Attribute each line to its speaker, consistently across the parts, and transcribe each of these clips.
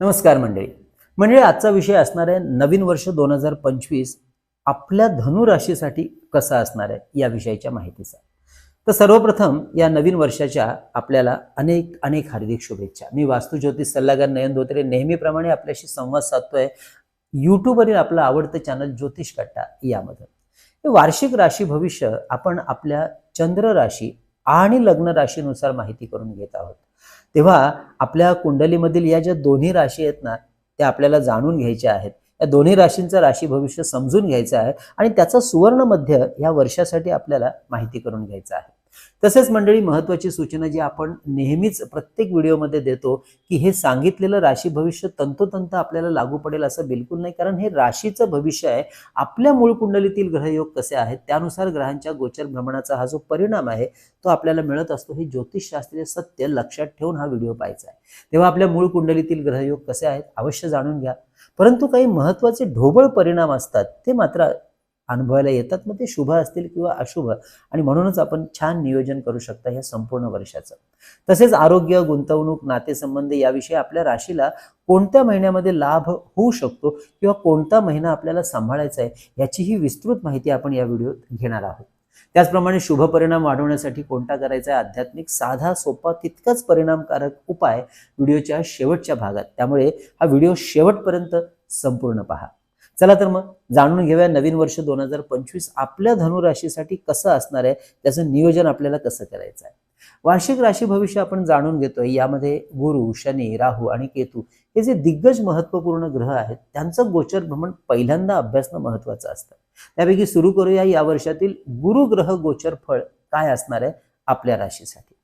Speaker 1: नमस्कार मंडळी. म्हणजे आजचा विषय असणार आहे नवीन वर्ष दोन हजार पंचवीस आपल्या धनुराशीसाठी कसा असणार आहे या विषयाच्या माहितीचा. तर सर्वप्रथम या नवीन वर्षाच्या आपल्याला अनेक अनेक हार्दिक शुभेच्छा. मी वास्तू ज्योतिष सल्लागार नयन धोत्रे नेहमीप्रमाणे आपल्याशी संवाद साधतोय. यूट्यूबवरील आपलं आवडतं चॅनल ज्योतिष कट्टा यामध्ये वार्षिक राशी भविष्य आपण आपल्या चंद्र राशी आणि लग्न राशीनुसार माहिती करून घेत आहोत. तेव्हा आपल्या कुंडलीमधील या ज्या दोन्ही राशी आहेत ना त्या आपल्याला जाणून घ्यायच्या आहेत. या दोन्ही राशींचं राशी भविष्य समजून घ्यायचं आहे आणि त्याचं सुवर्ण मध्य या वर्षासाठी आपल्याला माहिती करून घ्यायचं आहे. तसेच मंडळी महत्वाची सूचना जी आपण नेहमीच प्रत्येक व्हिडिओमध्ये देतो की हे सांगितलेलं राशी भविष्य तंतोतंत आपल्याला लागू पडेल असं बिलकुल नाही. कारण हे राशीचं भविष्य आहे. आपल्या मूळ कुंडलीतील ग्रहयोग कसे आहेत त्यानुसार ग्रहांच्या गोचर भ्रमणाचा हा जो परिणाम आहे तो आपल्याला मिळत असतो. हे ज्योतिषशास्त्रीय सत्य लक्षात ठेवून हा व्हिडिओ पाहायचा आहे. तेव्हा आपल्या मूळ कुंडलीतील ग्रहयोग कसे आहेत अवश्य जाणून घ्या. परंतु काही महत्त्वाचे ढोबळ परिणाम असतात ते मात्र अनुभवायला येतात मग ते शुभ असतील किंवा अशुभ. आणि म्हणूनच आपण छान नियोजन करू शकता ह्या संपूर्ण वर्षाचं. तसेच आरोग्य गुंतवणूक नातेसंबंध याविषयी आपल्या राशीला कोणत्या महिन्यामध्ये लाभ होऊ शकतो किंवा कोणता महिना आपल्याला सांभाळायचा आहे याचीही विस्तृत माहिती आपण या व्हिडिओत घेणार आहोत. त्याचप्रमाणे शुभ परिणाम वाढवण्यासाठी कोणता करायचा आहे? आध्यात्मिक साधा सोपा तितकाच परिणामकारक उपाय व्हिडिओच्या शेवटच्या भागात. त्यामुळे हा व्हिडिओ शेवटपर्यंत संपूर्ण पहा. चला तर मग जाणून घेऊया नवीन वर्ष दोन हजार पंचवीस आपल्या धनुराशीसाठी कसं असणार आहे त्याचं नियोजन आपल्याला कसं करायचं आहे. वार्षिक राशी भविष्य आपण जाणून घेतोय यामध्ये गुरु शनी राहू आणि केतू हे जे दिग्गज महत्त्वपूर्ण ग्रह आहेत त्यांचं गोचर भ्रमण पहिल्यांदा अभ्यासणं महत्वाचं असतं. त्यापैकी सुरू करूया या वर्षातील गुरुग्रह गोचर फळ काय असणार आहे आपल्या राशीसाठी.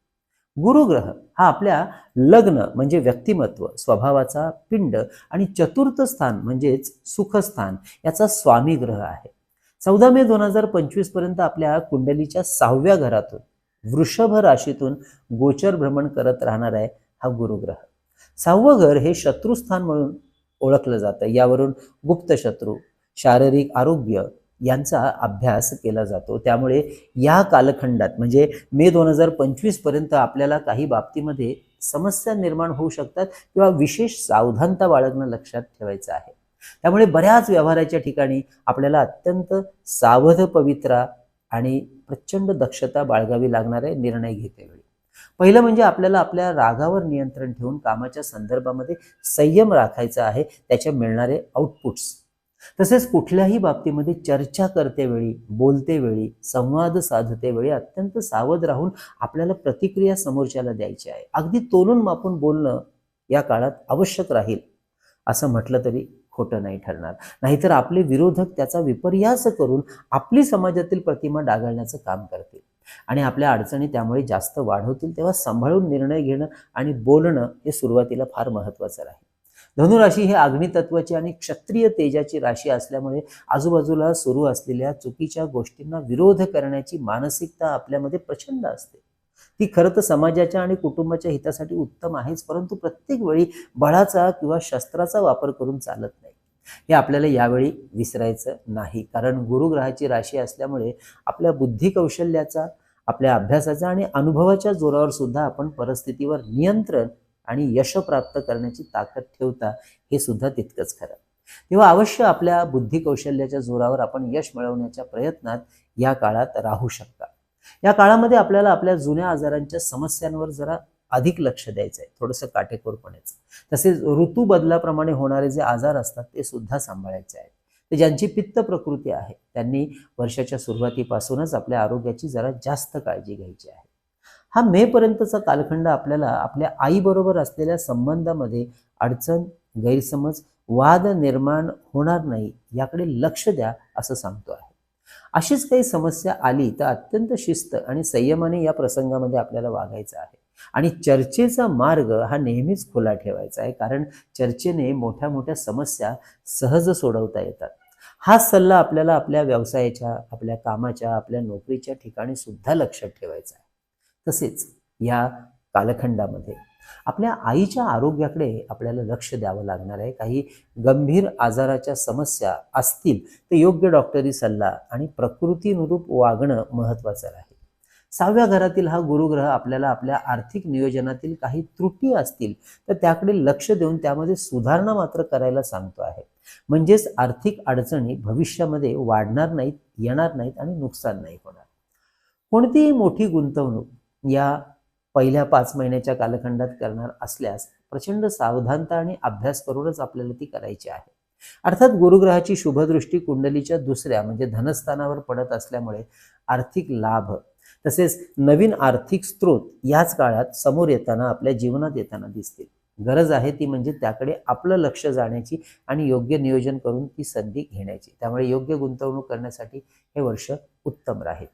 Speaker 1: गुरुग्रह हा आपल्या लग्न म्हणजे व्यक्तिमत्व स्वभावाचा पिंड आणि चतुर्थ स्थान म्हणजेच सुखस्थान याचा स्वामी ग्रह आहे. चौदा मे दोन हजार पंचवीसपर्यंत आपल्या कुंडलीच्या सहाव्या घरातून वृषभ राशीतून गोचर भ्रमण करत राहणार आहे हा गुरुग्रह. सहावं घर हे शत्रुस्थान म्हणून ओळखलं जातं. यावरून गुप्त शत्रू शारीरिक आरोग्य यांचा अभ्यास केला जातो. त्यामुळे या कालखंडात म्हणजे मे दोन हजार पंचवीसपर्यंत आपल्याला काही बाबतीमध्ये समस्या निर्माण होऊ शकतात किंवा विशेष सावधानता बाळगणं लक्षात ठेवायचं आहे. त्यामुळे बऱ्याच व्यवहाराच्या ठिकाणी आपल्याला अत्यंत सावध पवित्रा आणि प्रचंड दक्षता बाळगावी लागणारे निर्णय घेतेवेळी. पहिलं म्हणजे आपल्याला आपल्या रागावर नियंत्रण ठेवून कामाच्या संदर्भामध्ये संयम राखायचा आहे. त्याच्या मिळणारे आउटपुट्स तसेच कुठल्याही बाबतीमध्ये चर्चा करतेवेळी बोलतेवेळी संवाद साधतेवेळी अत्यंत सावध राहून आपल्याला प्रतिक्रिया समोरच्याला द्यायची आहे. अगदी तोलून मापून बोलणं या काळात आवश्यक राहील असं म्हटलं तरी खोटं नाही ठरणार. नाहीतर आपले विरोधक त्याचा विपर्यास करून आपली समाजातील प्रतिमा डागाळण्याचं काम करतील. आणि आपल्या अडचणी त्यामुळे जास्त वाढवतील तेव्हा सांभाळून निर्णय घेणं आणि बोलणं हे सुरुवातीला फार महत्त्वाचं राहील. धनुराशी ही अग्नितत्वाची आणि क्षत्रिय तेजाची राशी असल्यामुळे आजूबाजूला सुरू असलेल्या चुकीच्या गोष्टींना विरोध करण्याची मानसिकता आपल्यामध्ये प्रचंड असते. ती खरं तर समाजाच्या आणि कुटुंबाच्या हितासाठी उत्तम आहेच परंतु प्रत्येक वेळी बळाचा किंवा शस्त्राचा वापर करून चालत नाही. हे आपल्याला यावेळी विसरायचं नाही कारण गुरुग्रहाची राशी असल्यामुळे आपल्या बुद्धी कौशल्याचा आपल्या अभ्यासाचा आणि अनुभवाच्या जोरावर सुद्धा आपण परिस्थितीवर नियंत्रण आणि यश प्राप्त करण्याची ताकद ठेवता हे सुद्धा तितकंच खरं. तेव्हा अवश्य आपल्या बुद्धी कौशल्याच्या जोरावर आपण यश मिळवण्याच्या प्रयत्नात या काळात राहू शकता. या काळामध्ये आपल्याला आपल्या जुन्या आजारांच्या समस्यांवर जरा अधिक लक्ष द्यायचं आहे थोडंसं काटेकोरपणेच. तसेच ऋतू बदलाप्रमाणे होणारे जे आजार असतात ते सुद्धा सांभाळायचे आहेत. तर ज्यांची पित्त प्रकृती आहे त्यांनी वर्षाच्या सुरुवातीपासूनच आपल्या आरोग्याची जरा जास्त काळजी घ्यायची आहे. हा मे पर्यंतचा कालखंड आपल्याला आपल्या आईबरोबर असलेल्या संबंधामध्ये अडचण गैरसमज वाद निर्माण होणार नाही याकडे लक्ष द्या असं सांगतो आहे. अशीच काही समस्या आली तर अत्यंत शिस्त आणि संयमाने या प्रसंगामध्ये आपल्याला वागायचं आहे. आणि चर्चेचा मार्ग हा नेहमीच खुला ठेवायचा आहे कारण चर्चेने मोठ्या मोठ्या समस्या सहज सोडवता येतात. हा सल्ला आपल्याला आपल्या व्यवसायाच्या आपल्या कामाच्या आपल्या नोकरीच्या ठिकाणी सुद्धा लक्षात ठेवायचा आहे. तसेच या कालखंडामध्ये आपल्या आईच्या आरोग्याकडे आपल्याला लक्ष द्यावं लागणार आहे. काही गंभीर आजाराच्या समस्या असतील तर योग्य डॉक्टरी सल्ला आणि प्रकृतीनुरूप वागणं महत्त्वाचं आहे. सहाव्या घरातील हा गुरुग्रह आपल्याला आपल्या आर्थिक नियोजनातील काही त्रुटी असतील तर त्याकडे लक्ष देऊन त्यामध्ये सुधारणा मात्र करायला सांगतो आहे. म्हणजेच आर्थिक अडचणी भविष्यामध्ये वाढणार नाहीत येणार नाहीत आणि नुकसान नाही होणार. कोणतीही मोठी गुंतवणूक या पहिल्या पाच महिन्याच्या कालखंडात करणार असल्यास प्रचंड सावधानता आणि अभ्यास करूनच आपल्याला ती करायची आहे. अर्थात गुरुग्रहाची शुभदृष्टी कुंडलीच्या दुसऱ्या म्हणजे धनस्थानावर पडत असल्यामुळे आर्थिक लाभ तसेच नवीन आर्थिक स्रोत याच काळात समोर येताना आपल्या जीवनात येताना दिसतील. गरज आहे ती म्हणजे त्याकडे आपलं लक्ष जाण्याची आणि योग्य नियोजन करून ती संधी घेण्याची. त्यामुळे योग्य गुंतवणूक करण्यासाठी हे वर्ष उत्तम राहील.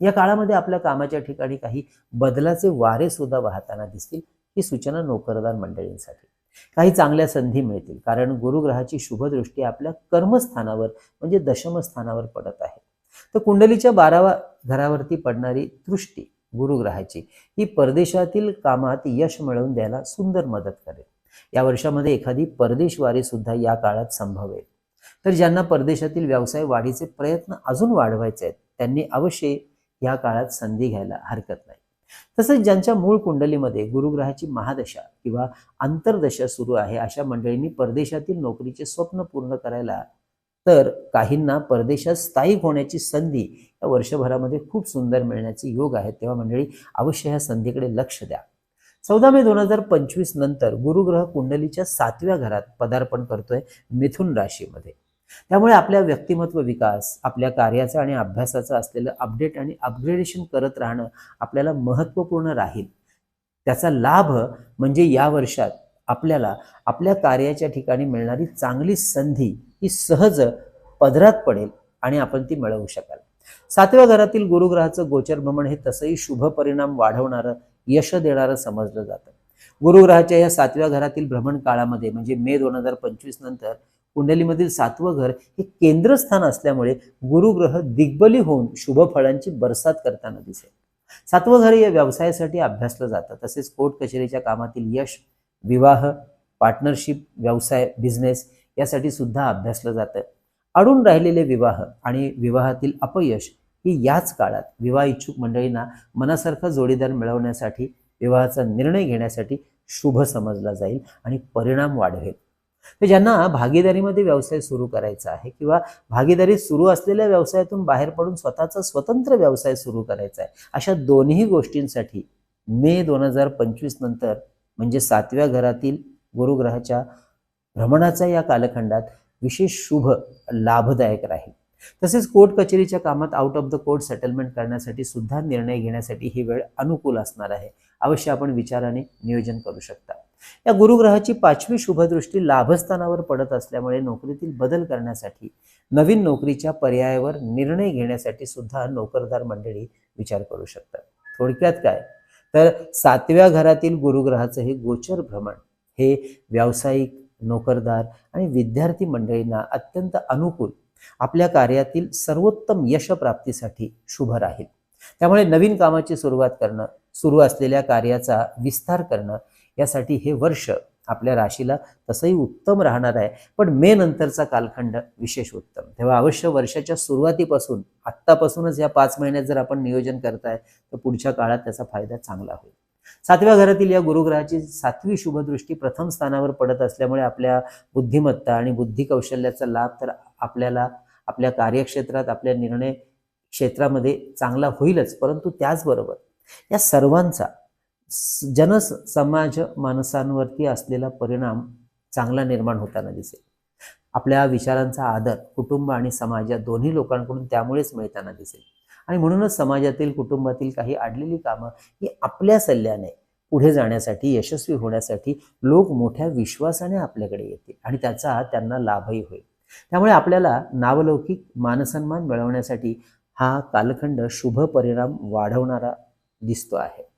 Speaker 1: या काळामध्ये आपल्या कामाच्या ठिकाणी काही बदलाचे वारे सुद्धा वाहताना दिसतील ही सूचना नोकरदार मंडळींसाठी. काही चांगल्या संधी मिळतील कारण गुरुग्रहाची शुभदृष्टी आपल्या कर्मस्थानावर म्हणजे दशमस्थानावर पडत आहे. तर कुंडलीच्या बारावा घरावरती पडणारी दृष्टी गुरुग्रहाची ही परदेशातील कामात यश मिळवून द्यायला सुंदर मदत करेल. या वर्षामध्ये एखादी परदेशवारी सुद्धा या काळात संभवेल तर ज्यांना परदेशातील व्यवसाय वाढीचे प्रयत्न अजून वाढवायचे आहेत त्यांनी अवश्य या काळात संधी घ्यायला हरकत नाही. तसेच ज्यांच्या मूळ कुंडलीमध्ये गुरुग्रहाची महादशा किंवा आंतरदशा सुरू आहे अशा मंडळींनी परदेशातील नोकरीचे स्वप्न पूर्ण करायला तर काहींना परदेशात स्थायिक होण्याची संधी या वर्षभरामध्ये खूप सुंदर मिळण्याचे योग आहेत तेव्हा मंडळी अवश्य ह्या संधीकडे लक्ष द्या. चौदा मे दोन हजार पंचवीस नंतर गुरुग्रह कुंडलीच्या सातव्या घरात पदार्पण करतोय मिथुन राशीमध्ये. त्यामुळे आपल्या व्यक्तिमत्व विकास आपल्या कार्याचा आणि अभ्यासाचं असलेलं अपडेट आणि अपग्रेडेशन करत राहणं आपल्याला महत्त्वपूर्ण राहील. त्याचा लाभ म्हणजे या वर्षात आपल्याला आपल्या कार्याच्या ठिकाणी मिळणारी चांगली संधी ही सहज पदरात पडेल आणि आपण ती मिळवू शकाल. सातव्या घरातील गुरुग्रहाचं गोचर भ्रमण हे तसंही शुभ परिणाम वाढवणारं यश देणारं समजलं जातं. गुरुग्रहाच्या या सातव्या घरातील भ्रमण काळामध्ये म्हणजे मे दोन हजार पंचवीस नंतर कुंडलीमधील सातवं घर हे केंद्रस्थान असल्यामुळे गुरुग्रह दिग्बली होऊन शुभ फळांची बरसात करताना दिसेल. सातवं घर या व्यवसायासाठी अभ्यासलं जातं. तसेच कोर्ट कचेरीच्या कामातील यश विवाह पार्टनरशिप व्यवसाय बिझनेस यासाठी सुद्धा अभ्यासलं जातं. अडून राहिलेले विवाह आणि विवाहातील अपयश ही याच काळात विवाह इच्छुक मंडळींना मनासारखा जोडीदार मिळवण्यासाठी विवाहाचा निर्णय घेण्यासाठी शुभ समजला जाईल आणि परिणाम वाढवेल. तर ज्यांना भागीदारीमध्ये व्यवसाय सुरू करायचा आहे किंवा भागीदारी सुरू असलेल्या व्यवसायातून बाहेर पडून स्वतःचा स्वतंत्र व्यवसाय सुरू करायचा आहे अशा दोन्ही गोष्टींसाठी मे दोन हजार पंचवीस नंतर म्हणजे सातव्या घरातील गुरुग्रहाच्या भ्रमणाचा या कालखंडात विशेष शुभ लाभदायक राहील. तसेच कोर्ट कचेरीच्या कामात out of the court settlement करण्यासाठी सुद्धा निर्णय घेण्यासाठी ही वेळ अनुकूल असणार आहे. अवश्य आपण विचाराने नियोजन करू शकता. या गुरुग्रहाची पाचवी शुभदृष्टी लाभस्थानावर पडत असल्यामुळे नोकरीतील बदल करण्यासाठी नवीन नोकरीच्या पर्यायावर निर्णय घेण्यासाठी सुद्धा नोकरदार मंडळी विचार करू शकतात. थोडक्यात काय? तर सातव्या घरातील गुरुग्रहाचं हे गोचर भ्रमण हे व्यावसायिक नोकरदार आणि विद्यार्थी मंडळींना अत्यंत अनुकूल आपल्या कार्यातील सर्वोत्तम यशप्राप्तीसाठी शुभ राहील. त्यामुळे नवीन कामाची सुरुवात करणं सुरू असलेल्या कार्याचा विस्तार करणं यासाठी हे वर्ष आपल्या राशीला तसंही उत्तम राहणार आहे. पण मे नंतरचा कालखंड विशेष उत्तम. तेव्हा अवश्य वर्षाच्या सुरुवातीपासून आत्तापासूनच या पाच महिन्यात जर आपण नियोजन करताय तर पुढच्या काळात त्याचा फायदा चांगला होईल. सातव्या घरातील या गुरुग्रहाची सातवी शुभदृष्टी प्रथम स्थानावर पडत असल्यामुळे आपल्या बुद्धिमत्ता आणि बुद्धी कौशल्याचा लाभ तर आपल्याला आपल्या कार्यक्षेत्रात आपल्या निर्णय क्षेत्रामध्ये चांगला होईलच. परंतु त्याचबरोबर या सर्वांचा जन समाज माणसांवरती असलेला परिणाम चांगला निर्माण होताना दिसेल. आपल्या विचारांचा आदर कुटुंब आणि समाज या दोन्ही लोकांकडून त्यामुळेच मिळताना दिसेल. आणि म्हणूनच समाजातील कुटुंबातील काही अडलेली कामं ही आपल्या सल्ल्याने पुढे जाण्यासाठी यशस्वी होण्यासाठी लोक मोठ्या विश्वासाने आपल्याकडे येतील आणि त्याचा त्यांना लाभही होईल. त्यामुळे आपल्याला नावलौकिक मानसन्मान मिळवण्यासाठी हा कालखंड शुभ परिणाम वाढवणारा दिसतो आहे.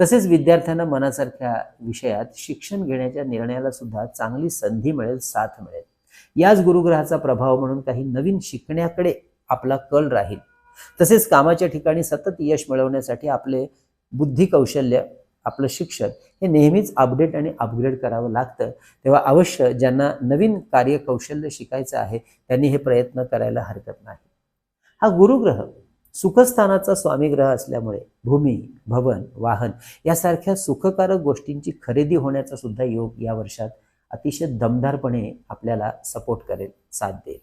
Speaker 1: तसेच विद्यार्थ्यांना मनासारख्या विषयात शिक्षण घेण्याच्या निर्णयाला सुद्धा चांगली संधी मिळेल साथ मिळेल. याच गुरुग्रहाचा प्रभाव म्हणून काही नवीन शिकण्याकडे आपला कल राहील. तसेच कामाच्या ठिकाणी सतत यश मिळवण्यासाठी आपले बुद्धी कौशल्य आपलं शिक्षण हे नेहमीच अपडेट आणि अपग्रेड करावं लागतं. तेव्हा अवश्य ज्यांना नवीन कार्यकौशल्य शिकायचं आहे त्यांनी हे प्रयत्न करायला हरकत नाही. हा गुरुग्रह सुखस्थानाचा स्वामीग्रह असल्यामुळे भूमी भवन वाहन यासारख्या सुखकारक गोष्टींची खरेदी होण्याचा सुद्धा योग या वर्षात अतिशय दमदारपणे आपल्याला सपोर्ट करेल साथ देईल.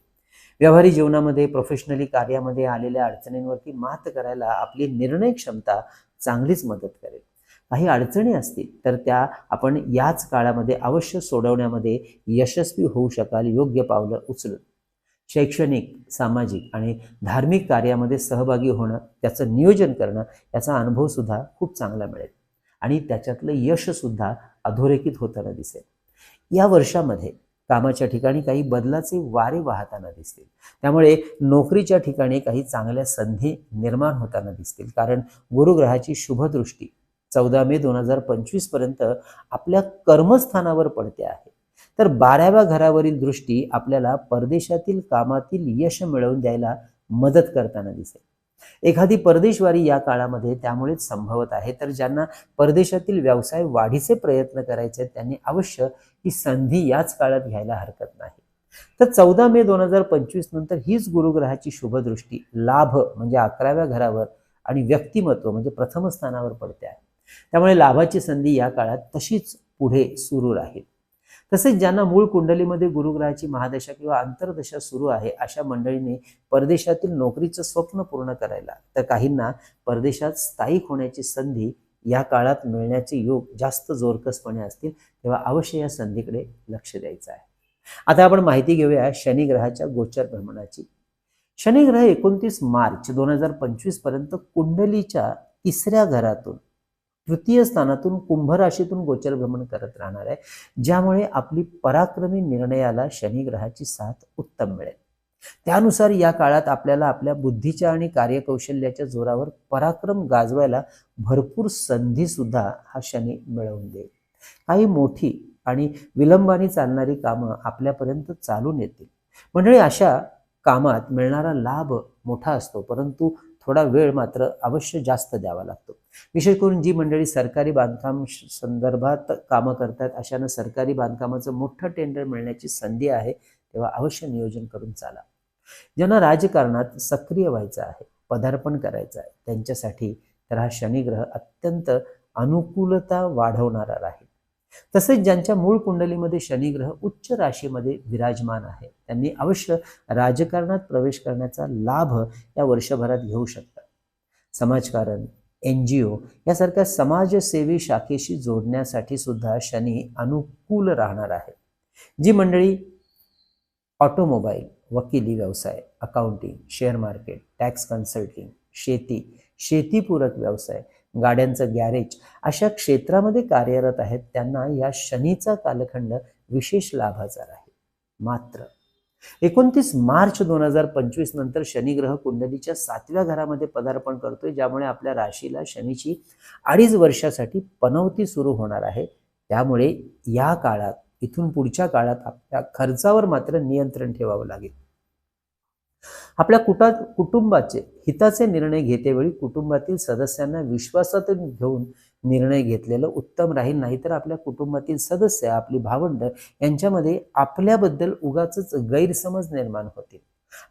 Speaker 1: व्यावहारिक जीवनामध्ये प्रोफेशनली कार्यामध्ये आलेल्या अडचणींवरती मात करायला आपली निर्णय क्षमता चांगलीच मदत करेल. काही अडचणी असतील तर त्या आपण याच काळामध्ये अवश्य सोडवण्यामध्ये यशस्वी होऊ शकाल योग्य पावलं उचलून. शैक्षणिक सामाजिक आणि धार्मिक कार्यामध्ये सहभागी होणं त्याचं नियोजन करणं याचा अनुभवसुद्धा खूप चांगला मिळेल. आणि त्याच्यातलं यशसुद्धा अधोरेखित होताना दिसेल. या वर्षामध्ये कामाच्या ठिकाणी काही बदलाचे वारे वाहताना दिसतील. त्यामुळे नोकरीच्या ठिकाणी काही चांगल्या संधी निर्माण होताना दिसतील. कारण गुरुग्रहाची शुभदृष्टी चौदा मे दोन हजार पंचवीसपर्यंत आपल्या कर्मस्थानावर पडते आहे. तर बाराव्या घरावरील दृष्टी आपल्याला परदेशातील कामातील यश मिळवून द्यायला मदत करताना दिसेल. एखादी परदेशवारी या काळामध्ये त्यामुळेच संभवत आहे. तर ज्यांना परदेशातील व्यवसाय वाढीचे प्रयत्न करायचे त्यांनी अवश्य ही संधी याच काळात घ्यायला हरकत नाही. तर चौदा मे दोन हजार पंचवीस नंतर हीच गुरुग्रहाची शुभदृष्टी लाभ म्हणजे अकराव्या घरावर आणि व्यक्तिमत्व म्हणजे प्रथम स्थानावर पडते आहे. त्यामुळे लाभाची संधी या काळात तशीच पुढे सुरू राहील. तसेच ज्यांना मूळ कुंडलीमध्ये गुरुग्रहाची महादशा किंवा अंतरदशा सुरू आहे अशा मंडळीने परदेशातील नोकरीचं स्वप्न पूर्ण करायला तर काहींना परदेशात स्थायिक होण्याची संधी या काळात मिळण्याचे योग जास्त जोरकसपणे असतील तेव्हा अवश्य या संधीकडे लक्ष द्यायचं आहे. आता आपण माहिती घेऊया शनी ग्रहाच्या गोचर भ्रमणाची. शनिग्रह एकोणतीस मार्च दोन हजार पंचवीसपर्यंत कुंडलीच्या तिसऱ्या घरातून तृतीय स्थानातून कुंभ राशीतून गोचर भ्रमण करत राहणार आहे. ज्यामुळे आपली पराक्रमी निर्णयाला शनी ग्रहाची साथ उत्तम मिळेल. त्यानुसार या काळात आपल्याला आपल्या बुद्धीच्या आणि कार्यकौशल्याच्या जोरावर पराक्रम गाजवायला भरपूर संधी सुद्धा हा शनी मिळवून देईल. काही मोठी आणि विलंबाने चालणारी कामं आपल्यापर्यंत चालून येतील. मंडळी अशा कामात मिळणारा लाभ मोठा असतो परंतु थोडा वेळ मात्र अवश्य जास्त द्यावा लागतो. विशेष करून जी मंडळी सरकारी बांधकाम संदर्भात कामं करतात अशानं सरकारी बांधकामाचं मोठं टेंडर मिळण्याची संधी आहे तेव्हा अवश्य नियोजन करून चाला. ज्यांना राजकारणात सक्रिय व्हायचं आहे पदार्पण करायचं आहे त्यांच्यासाठी तर हा शनिग्रह अत्यंत अनुकूलता वाढवणारा राहील. तसेच ज्यांच्या मूळ कुंडलीमध्ये शनिग्रह उच्च राशीमध्ये विराजमान आहे त्यांनी अवश्य राजकारणात प्रवेश करण्याचा लाभ या वर्षभरात घेऊ शकतात. समाजकारण एन जी ओ यासारख्या समाजसेवी शाखेशी जोडण्यासाठी सुद्धा शनी अनुकूल राहणार आहे. जी मंडळी ऑटोमोबाईल वकिली व्यवसाय accounting share market tax consulting शेती शेतीपूरक व्यवसाय गाड्यांचं गॅरेज अशा क्षेत्रामध्ये कार्यरत आहेत त्यांना या शनीचा कालखंड विशेष लाभाचा आहे मात्र एकोणतीस मार्च दोन हजार पंचवीस नंतर शनिग्रह कुंडलीच्या सातव्या घरामध्ये पदार्पण करतोय ज्यामुळे आपल्या राशीला शनीची अडीच वर्षासाठी पनवती सुरू होणार आहे. त्यामुळे या काळात इथून पुढच्या काळात आपल्या खर्चावर मात्र नियंत्रण ठेवावं लागेल. आपल्या कुटा कुटुंबाचे हिताचे निर्णय घेतेवेळी कुटुंबातील सदस्यांना विश्वासातून घेऊन निर्णय घेतलेलं उत्तम राहील. नाही तर आपल्या कुटुंबातील सदस्य आपली भावंड यांच्यामध्ये आपल्याबद्दल उगाच गैरसमज निर्माण होतील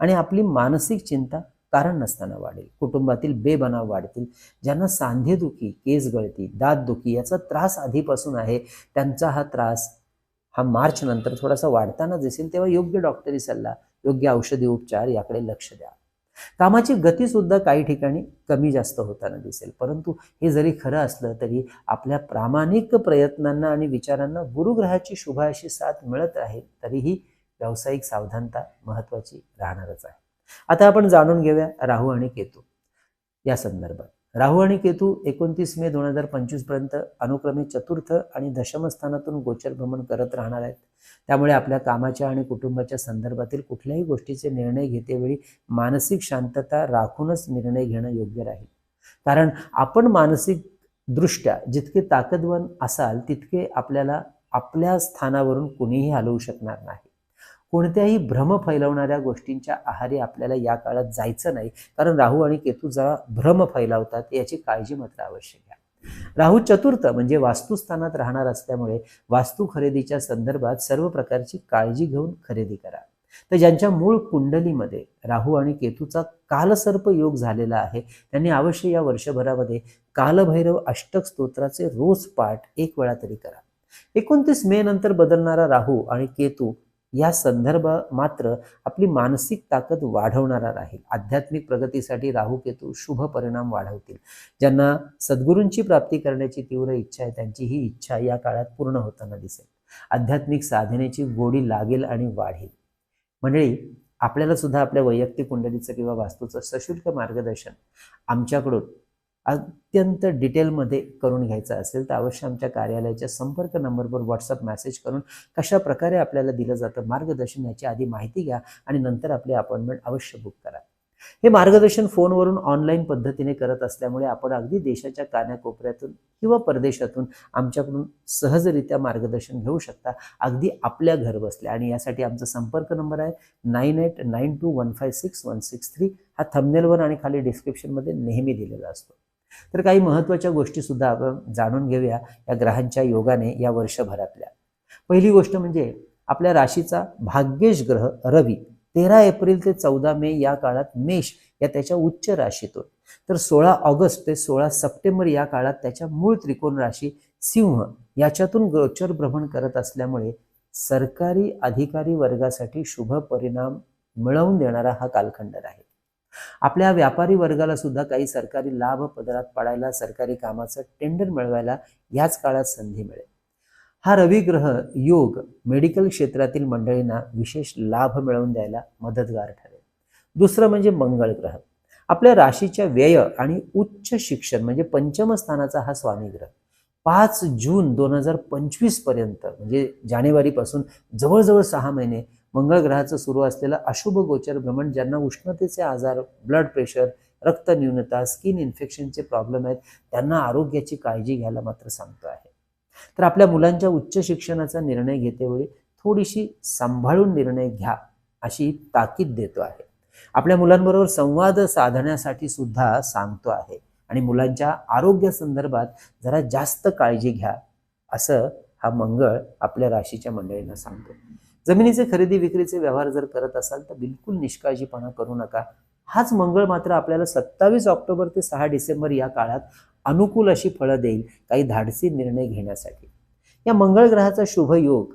Speaker 1: आणि आपली मानसिक चिंता कारण नसताना वाढेल. कुटुंबातील बेबनाव वाढतील. ज्यांना सांधेदुखी केस गळती दातदुखी याचा त्रास आधीपासून आहे त्यांचा हा त्रास हा मार्च नंतर थोडासा वाढताना दिसेल तेव्हा योग्य डॉक्टरी सल्ला योग्य औषधी उपचार याकडे लक्ष द्या. कामाची गती सुद्धा काही ठिकाणी कमी जास्त होताना दिसेल. परंतु हे जरी खरं असलं तरी आपल्या प्रामाणिक प्रयत्नांना आणि विचारांना गुरुग्रहाची शुभ अशी साथ मिळत राहील तरीही व्यावसायिक सावधानता महत्वाची राहणारच आहे. आता आपण जाणून घेऊया राहू आणि केतू. या संदर्भात. राहू आणि केतू एकोणतीस मे दोन हजार पंचवीसपर्यंत अनुक्रमे चतुर्थ आणि दशमस्थानातून गोचर भ्रमण करत राहणार आहेत. त्यामुळे आपल्या कामाच्या आणि कुटुंबाच्या संदर्भातील कुठल्याही गोष्टीचे निर्णय घेतेवेळी मानसिक शांतता राखूनच निर्णय घेणं योग्य राहील. कारण आपण मानसिक दृष्ट्या जितके ताकदवन असाल तितके आपल्याला आपल्या स्थानावरून कुणीही हलवू शकणार नाही. कोणत्याही भ्रम फैलवणाऱ्या गोष्टींच्या आहारी आपल्याला या काळात जायचं नाही. कारण राहू आणि केतू जरा भ्रम फैलावतात याची काळजी मात्र आवश्यक आहे राहू चतुर्थ म्हणजे वास्तुस्थानात राहणार असल्यामुळे वास्तू खरेदीच्या संदर्भात सर्व प्रकारची काळजी घेऊन खरेदी करा. तर ज्यांच्या मूळ कुंडलीमध्ये राहू आणि केतूचा कालसर्प योग झालेला आहे त्यांनी अवश्य या वर्षभरामध्ये कालभैरव अष्टक स्तोत्राचे रोज पाठ एक वेळा तरी करा. एकोणतीस मे नंतर बदलणारा राहू आणि केतू या संदर्भ मात्र आपली मानसिक ताकद वाढवणारा राहील. आध्यात्मिक प्रगतीसाठी राहू केतू शुभ परिणाम वाढवतील. ज्यांना सद्गुरूंची प्राप्ती करण्याची तीव्र इच्छा आहे त्यांची ही इच्छा या काळात पूर्ण होताना दिसेल. आध्यात्मिक साधनेची गोडी लागेल आणि वाढेल. मंडळी आपल्याला सुद्धा आपल्या वैयक्तिक कुंडलीचं किंवा वास्तूचं सशुल्क मार्गदर्शन आमच्याकडून अत्यंत डिटेलमध्ये करून घ्यायचं असेल तर अवश्य आमच्या कार्यालयाच्या संपर्क नंबरवर व्हॉट्सअप मेसेज करून कशा प्रकारे आपल्याला दिलं जातं मार्गदर्शन याची आधी माहिती घ्या आणि नंतर आपली अपॉइंटमेंट अवश्य बुक करा. हे मार्गदर्शन फोनवरून ऑनलाईन पद्धतीने करत असल्यामुळे आपण अगदी देशाच्या कानाकोपऱ्यातून किंवा परदेशातून आमच्याकडून सहजरित्या मार्गदर्शन घेऊ शकता. अगदी आपल्या घर बसल्या आणि यासाठी आमचा संपर्क नंबर आहे nine eight nine two one five six one six three. हा थंबनेलवर आणि खाली डिस्क्रिप्शनमध्ये नेहमी दिलेला असतो. तर काही महत्त्वाच्या गोष्टी सुद्धा आपण जाणून घेऊया या ग्रहांच्या योगाने या वर्षभरातल्या. पहिली गोष्ट म्हणजे आपल्या राशीचा भाग्येश ग्रह रवी तेरा एप्रिल ते चौदा मे या काळात मेष या त्याच्या उच्च राशीतून. तर सोळा ऑगस्ट ते सोळा सप्टेंबर या काळात त्याच्या मूळ त्रिकोण राशी सिंह याच्यातून गोचर भ्रमण करत असल्यामुळे सरकारी अधिकारी वर्गासाठी शुभ परिणाम मिळवून देणारा हा कालखंड आहे. आपल्या व्यापारी वर्गाला सुद्धा काही सरकारी लाभ पदरात पाडायला सरकारी कामाचं टेंडर मिळवायला याच काळात संधी मिळेल. हा रवी ग्रह योग मेडिकल क्षेत्रातील मंडळींना विशेष लाभ मिळवून द्यायला मदतगार ठरेल. दुसरं म्हणजे मंगळ ग्रह. आपल्या राशीच्या व्यय आणि उच्च शिक्षण म्हणजे पंचम स्थानाचा हा स्वामी ग्रह. पाच जून दोन हजार पंचवीसपर्यंत म्हणजे जानेवारीपासून जवळजवळ सहा महिने मंगळ ग्रहाचं सुरू असलेलं अशुभ गोचर भ्रमण ज्यांना उष्णतेचे आजार ब्लड प्रेशर रक्त न्यूनता स्किन इन्फेक्शनचे प्रॉब्लेम आहेत त्यांना आरोग्याची काळजी घ्यायला मात्र सांगतो आहे. तर आपल्या मुलांच्या उच्च शिक्षणाचा निर्णय घेतेवेळी थोडीशी सांभाळून निर्णय घ्या अशी ताकीद देतो आहे. आपल्या मुलांबरोबर संवाद साधण्यासाठी सुद्धा सांगतो आहे. आणि मुलांच्या आरोग्यासंदर्भात जरा जास्त काळजी घ्या असं हा मंगळ आपल्या राशीच्या मंडळींना सांगतो. जमिनीचे खरेदी विक्रीचे व्यवहार जर करत असाल तर बिलकुल निष्काळजीपणा करू नका. हाच मंगळ मात्र आपल्याला सत्तावीस ऑक्टोबर ते सहा डिसेंबर या काळात अनुकूल अशी फळं देईल काही धाडसी निर्णय घेण्यासाठी. या मंगळ ग्रहाचा शुभ योग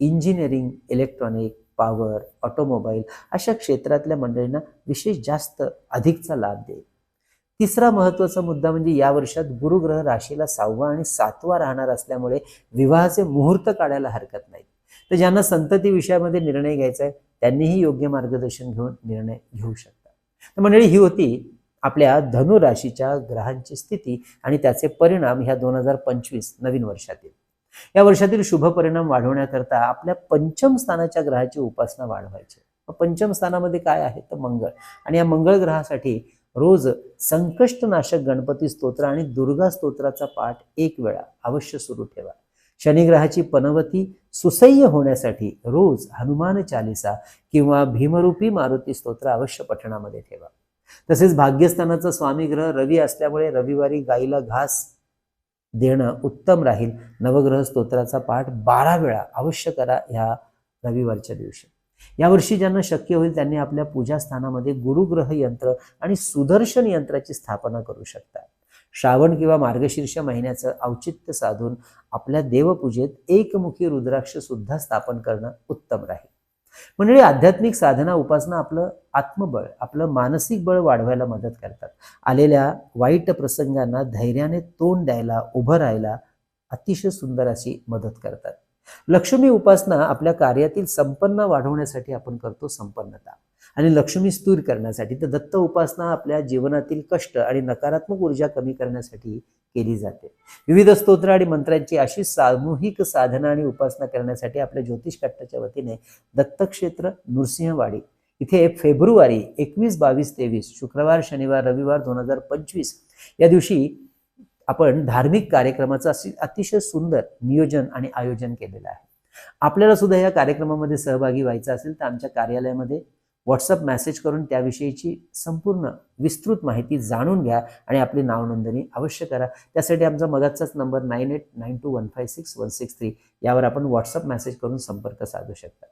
Speaker 1: इंजिनिअरिंग इलेक्ट्रॉनिक पॉवर ऑटोमोबाईल अशा क्षेत्रातल्या मंडळींना विशेष जास्त अधिकचा लाभ देईल. तिसरा महत्त्वाचा मुद्दा म्हणजे या वर्षात गुरुग्रह राशीला सहावा आणि सातवा राहणार असल्यामुळे विवाहाचे मुहूर्त काढायला हरकत नाही. तर ज्यांना संतती विषयामध्ये निर्णय घ्यायचा आहे त्यांनीही योग्य मार्गदर्शन घेऊन निर्णय घेऊ शकतात तर मंडळी ही होती आपल्या धनु राशीच्या ग्रहांची स्थिती आणि त्याचे परिणाम ह्या दोन हजार पंचवीस नवीन वर्षातील. या वर्षातील शुभ परिणाम वाढवण्याकरता आपल्या पंचम स्थानाच्या ग्रहाची उपासना वाढवायची. पंचम स्थानामध्ये काय आहे? तर मंगळ. आणि या मंगळ ग्रहासाठी रोज संकष्टनाशक गणपती स्तोत्र आणि दुर्गा स्तोत्राचा पाठ एक वेळा अवश्य सुरू ठेवा. शनिग्रहाची पनवती सुसह्य होण्यासाठी रोज हनुमान चालिसा किंवा भीमरूपी मारुती स्तोत्र अवश्य पठणामध्ये ठेवा. तसेच भाग्यस्थानाचा स्वामी ग्रह रवी असल्यामुळे रविवारी गाईला घास देणं उत्तम राहील. नवग्रह स्तोत्राचा पाठ बारा वेळा अवश्य करा ह्या रविवारच्या दिवशी. यावर्षी ज्यांना शक्य होईल त्यांनी आपल्या पूजा स्थानामध्ये गुरुग्रह यंत्र आणि सुदर्शन यंत्राची स्थापना करू शकतात श्रावण किंवा मार्गशीर्ष महिन्याचं औचित्य साधून आपल्या देवपूजेत एकमुखी रुद्राक्ष सुद्धा स्थापन करणं उत्तम राहील. म्हणजे आध्यात्मिक साधना उपासना आपलं आत्मबळ आपलं मानसिक बळ वाढवायला मदत करतात. आलेल्या वाईट प्रसंगांना धैर्याने तोंड द्यायला उभं राहायला अतिशय सुंदर अशी मदत करतात. लक्ष्मी उपासना आपल्या कार्यातील संपन्न वाढवण्यासाठी आपण करतो संपन्नता. आणि लक्ष्मी स्तूर करण्यासाठी तर दत्त उपासना आपल्या जीवनातील कष्ट आणि नकारात्मक ऊर्जा कमी करण्यासाठी केली जाते. विविध स्तोत्र आणि मंत्रांची अशी सामूहिक साधना आणि उपासना करण्यासाठी आपल्या ज्योतिष कट्टाच्या वतीने दत्तक्षेत्र नृसिंहवाडी इथे फेब्रुवारी एकवीस बावीस तेवीस शुक्रवार शनिवार रविवार दोन हजार पंचवीस या दिवशी आपण धार्मिक कार्यक्रमाचं अतिशय सुंदर नियोजन आणि आयोजन केलेलं आहे. आपल्याला सुद्धा या कार्यक्रमामध्ये सहभागी व्हायचं असेल तर आमच्या कार्यालयामध्ये व्हॉट्सअप मेसेज करून त्याविषयीची संपूर्ण विस्तृत माहिती जाणून घ्या आणि आपली नावनोंदणी अवश्य करा. त्यासाठी आमचा मदतचाच number nine eight nine two one five six one six three यावर आपण व्हॉट्सअप मेसेज करून संपर्क साधू शकता.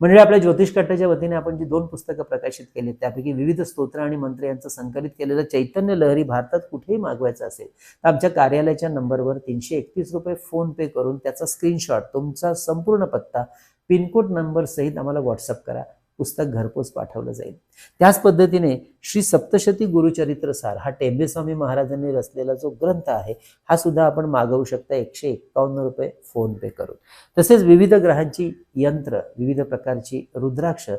Speaker 1: म्हणजे आपल्या ज्योतिष कट्ट्याच्या वतीने आपण जी दोन पुस्तकं प्रकाशित केली त्यापैकी विविध स्तोत्र आणि मंत्र यांचं संकलित केलेलं चैतन्य लहरी भारतात कुठेही मागवायचं असेल तर आमच्या कार्यालयाच्या नंबरवर तीनशे एकतीस रुपये फोन पे करून त्याचा स्क्रीनशॉट तुमचा संपूर्ण पत्ता पिनकोड नंबर सहित आम्हाला व्हॉट्सअप करा. पुस्तक घरपोच पाठवलं जाईल. त्याच पद्धतीने श्री सप्तशती गुरुचरित्रसार हा टेंबेस्वामी महाराजांनी रचलेला जो ग्रंथ आहे हा सुद्धा आपण मागवू शकता एकशे एक्कावन्न रुपये फोनपे करून. तसेच विविध ग्रहांची यंत्र विविध प्रकारची रुद्राक्ष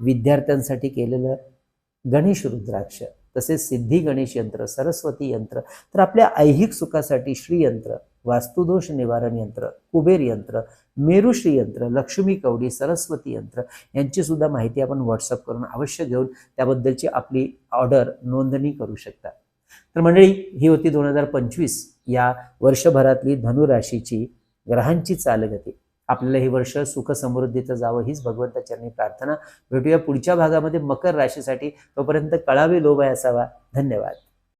Speaker 1: विद्यार्थ्यांसाठी केलेलं गणेश रुद्राक्ष तसेच सिद्धी गणेश यंत्र सरस्वती यंत्र तर आपल्या ऐहिक सुखासाठी श्रीयंत्र वास्तुदोष निवारण यंत्र कुबेर यंत्र मेरुश्री यंत्र लक्ष्मी कवडी सरस्वती यंत्र यांची सुद्धा माहिती आपण व्हॉट्सअप करून अवश्य घेऊन त्याबद्दलची आपली ऑर्डर नोंदणी करू शकता. तर मंडळी ही होती दोन हजार पंचवीस या वर्षभरातली धनुराशीची ग्रहांची चालगती. आपल्याला हे वर्ष सुख समृद्धीचं जावं हीच भगवंताचरणी प्रार्थना. भेटूया पुढच्या भागामध्ये मकर राशीसाठी. तोपर्यंत कळावे लोभाय असावा धन्यवाद.